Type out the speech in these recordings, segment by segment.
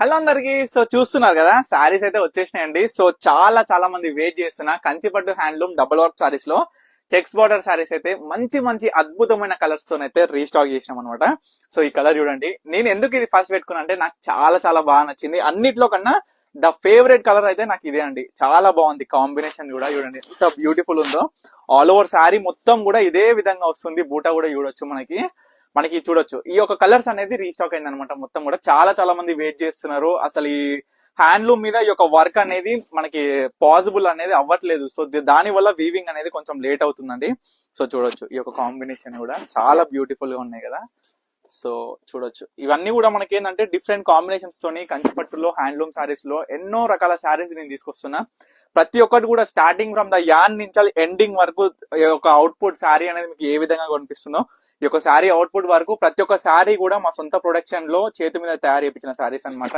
Hello అందరికి. So చూస్తున్నారు కదా శారీస్ అయితే వచ్చేసినాయండి. సో చాలా చాలా మంది వెయిట్ చేస్తున్న కంచిపట్టు హ్యాండ్లూమ్ డబుల్ వర్క్ శారీస్లో చెక్స్ బార్డర్ శారీస్ అయితే మంచి మంచి అద్భుతమైన కలర్స్తో అయితే రీస్టాక్ చేసినాం అనమాట సో ఈ కలర్ చూడండి. నేను ఎందుకు ఇది ఫస్ట్ పెట్టుకున్నా అంటే నాకు చాలా చాలా బాగా నచ్చింది. అన్నిట్లో కన్నా ద ఫేవరెట్ కలర్ అయితే నాకు ఇదే అండి. చాలా బాగుంది. కాంబినేషన్ కూడా చూడండి. ఎంత బ్యూటిఫుల్ ఉందో. ఆల్ ఓవర్ శారీ మొత్తం కూడా ఇదే విధంగా వస్తుంది. బూటా కూడా చూడొచ్చు మనకి. మనకి చూడొచ్చు. ఈ యొక్క కలర్స్ అనేది రీస్టాక్ అయింది అనమాట మొత్తం కూడా చాలా చాలా మంది వెయిట్ చేస్తున్నారు. అసలు ఈ హ్యాండ్లూమ్ మీద ఈ యొక్క వర్క్ అనేది మనకి పాసిబుల్ అనేది అవ్వట్లేదు. సో దాని వల్ల వీవింగ్ అనేది కొంచెం లేట్ అవుతుందండి. సో చూడొచ్చు. ఈ యొక్క కాంబినేషన్ కూడా చాలా బ్యూటిఫుల్గా ఉన్నాయి కదా. సో చూడొచ్చు. ఇవన్నీ కూడా మనకి ఏంటంటే డిఫరెంట్ కాంబినేషన్స్ తోని కంచిపట్టులో హ్యాండ్లూమ్ శారీస్లో ఎన్నో రకాల శారీస్ నేను తీసుకొస్తున్నా. ప్రతి ఒక్కటి కూడా స్టార్టింగ్ ఫ్రమ్ ద యాన్ నుంచి ఎండింగ్ వరకు ఈ యొక్క అవుట్పుట్ శారీ అనేది మీకు ఏ విధంగా కనిపిస్తుందో ఈ యొక్క శారీ అవుట్పుట్ వరకు ప్రతి ఒక్క శారీ కూడా మా సొంత ప్రొడక్షన్లో చేతి మీద తయారు చేయించిన శారీస్ అన్నమాట.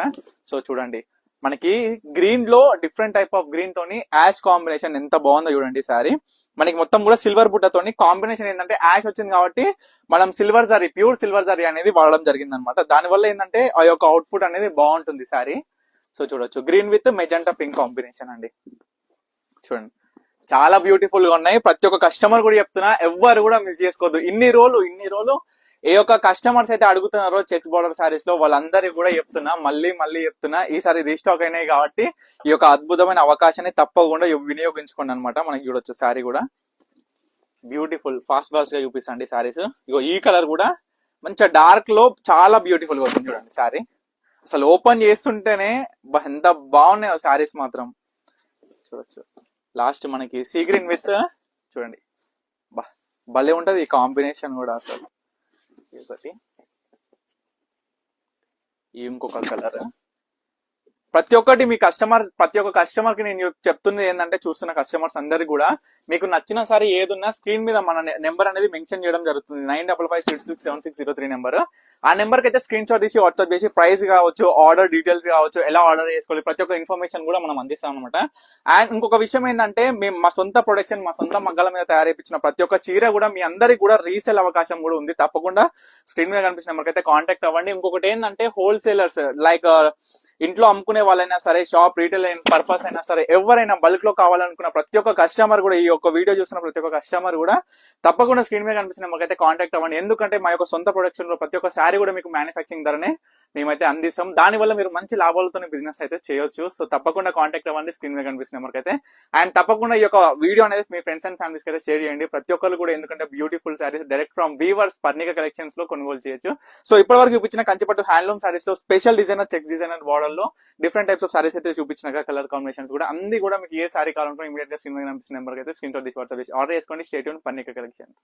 సో చూడండి మనకి గ్రీన్లో డిఫరెంట్ టైప్ ఆఫ్ గ్రీన్ తోని యాష్ కాంబినేషన్ ఎంత బాగుందో చూడండి శారీ. మనకి మొత్తం కూడా సిల్వర్ బుట్టతోని కాంబినేషన్ ఏంటంటే యాష్ వచ్చింది కాబట్టి మనం silver zari pure silver zari అనేది వాడడం జరిగింది అనమాట దానివల్ల ఏంటంటే ఆ యొక్క అవుట్పుట్ అనేది బాగుంటుంది శారీ. సో చూడొచ్చు green with magenta pink combination అండి. చూడండి. చాలా బ్యూటిఫుల్గా ఉన్నాయి. ప్రతి ఒక్క కస్టమర్ కూడా చెప్తున్నా ఎవ్వరు కూడా మిస్ చేసుకోవద్దు. ఇన్ని రోజులు ఇన్ని రోజులు ఏ ఒక్క కస్టమర్స్ అయితే అడుగుతున్నారో చెక్స్ బార్డర్ సారీస్లో వాళ్ళందరికీ కూడా చెప్తున్నా మళ్ళీ మళ్ళీ చెప్తున్నా ఈసారి రీస్టాక్ అయినాయి కాబట్టి ఈ యొక్క అద్భుతమైన అవకాశాన్ని తప్పకుండా వినియోగించుకోండి అనమాట మనకి చూడొచ్చు సారీ కూడా. బ్యూటిఫుల్ ఫాస్ట్ ఫాస్ట్గా చూపిస్తాండి సారీస్ ఇగో ఈ కలర్ కూడా మంచిగా డార్క్లో చాలా బ్యూటిఫుల్గా వస్తుంది చూడండి సారీ. అసలు ఓపెన్ చేస్తుంటేనే ఎంత బాగున్నాయో శారీస్ మాత్రం. చూడొచ్చు. లాస్ట్ మనకి సీ గ్రీన్ విత్ చూడండి. భలే ఉంటుంది ఈ కాంబినేషన్ కూడా అసలు. ఒకటి ఇంకొక కలర్. ప్రతి ఒక్కటి మీ కస్టమర్ ప్రతి ఒక్క కస్టమర్కి నేను చెప్తుంది ఏంటంటే చూస్తున్న కస్టమర్స్ అందరికి కూడా మీకు నచ్చిన సరే ఏదున్నా స్క్రీన్ మీద మన నెంబర్ అనేది మెన్షన్ చేయడం జరుగుతుంది. Nine double five six six seven six zero three number. ఆ నెంబర్కి అయితే స్క్రీన్ షాట్ తీసి వాట్సాప్ చేసి ప్రైస్ కావచ్చు ఆర్డర్ డీటెయిల్స్ కావచ్చు ఎలా ఆర్డర్ చేసుకోవాలి ప్రతి ఒక్క ఇన్ఫర్మేషన్ కూడా మనం అందిస్తాం అనమాట అండ్ ఇంకొక విషయం ఏంటంటే మేము మా సొంత ప్రొడక్షన్ మా సొంత మగ్గల మీద తయారు ప్రతి ఒక్క చీర కూడా మీ అందరికి కూడా రీసేల్ అవకాశం కూడా ఉంది. తప్పకుండా స్క్రీన్ మీద కనిపించిన నెంబర్కి అయితే కాంటాక్ట్ అవ్వండి. ఇంకొకటి ఏంటంటే హోల్సేలర్స్ లైక్ ఇంట్లో అమ్ముకునే వాళ్ళైనా సరే షాప్ రీటైల్ పర్పస్ అయినా సరే ఎవరైనా బల్క్లో కావాలనుకున్న ప్రతి ఒక్క కస్టమర్ కూడా ఈ యొక్క వీడియో చూసిన ప్రతి ఒక్క కస్టమర్ కూడా తప్పకుండా స్క్రీన్ మీద కనిపిస్తున్న మాకైతే కాంటాక్ట్ అవ్వండి. ఎందుకంటే మా యొక్క సొంత ప్రొడక్షన్లో ప్రతి ఒక్క శారీ కూడా మీకు మ్యానుఫ్యాక్చరింగ్ ధరనే మేమైతే అందిస్తాం. దాని వల్ల మీరు మంచి లాభాలతో బిజినెస్ అయితే చేయొచ్చు. సో తప్పకుండా కాంటాక్ట్ అవ్వండి. స్క్రీన్ మీద కనిపిస్తున్న నెంబర్కి అయితే. అండ్ తప్పకుండా ఈ యొక్క వీడియో అనేది మీ ఫ్రెండ్స్ అండ్ ఫ్యామిలీస్ అయితే షేర్ చేయండి. ప్రతి ఒక్కరు కూడా ఎందుకంటే beautiful sarees direct from weavers Parnika కలెక్షన్స్లో కొనుగోలు చేయొచ్చు. సో ఇప్పటి వరకు చూపించిన కంచిపట్టు హ్యాండ్లూమ్ శారీస్లో స్పెషల్ డిజైనర్ చెక్ డిజైనర్ మోడల్లో డిఫరెంట్ టైప్స్ ఆఫ్ సారీస్ అయితే చూపించిన కలర్ కాంబినేషన్స్ కూడా అన్ని కూడా మీకు ఏ సారీ కావాలనుకో ఇమీడియట్గా స్క్రీన్ మీద కనిపిస్తున్న నెంబర్ అయితే స్క్రీన్తో తీసి వాట్సాప్ చేసి ఆర్డర్ చేసుకోండి. State Parnika collections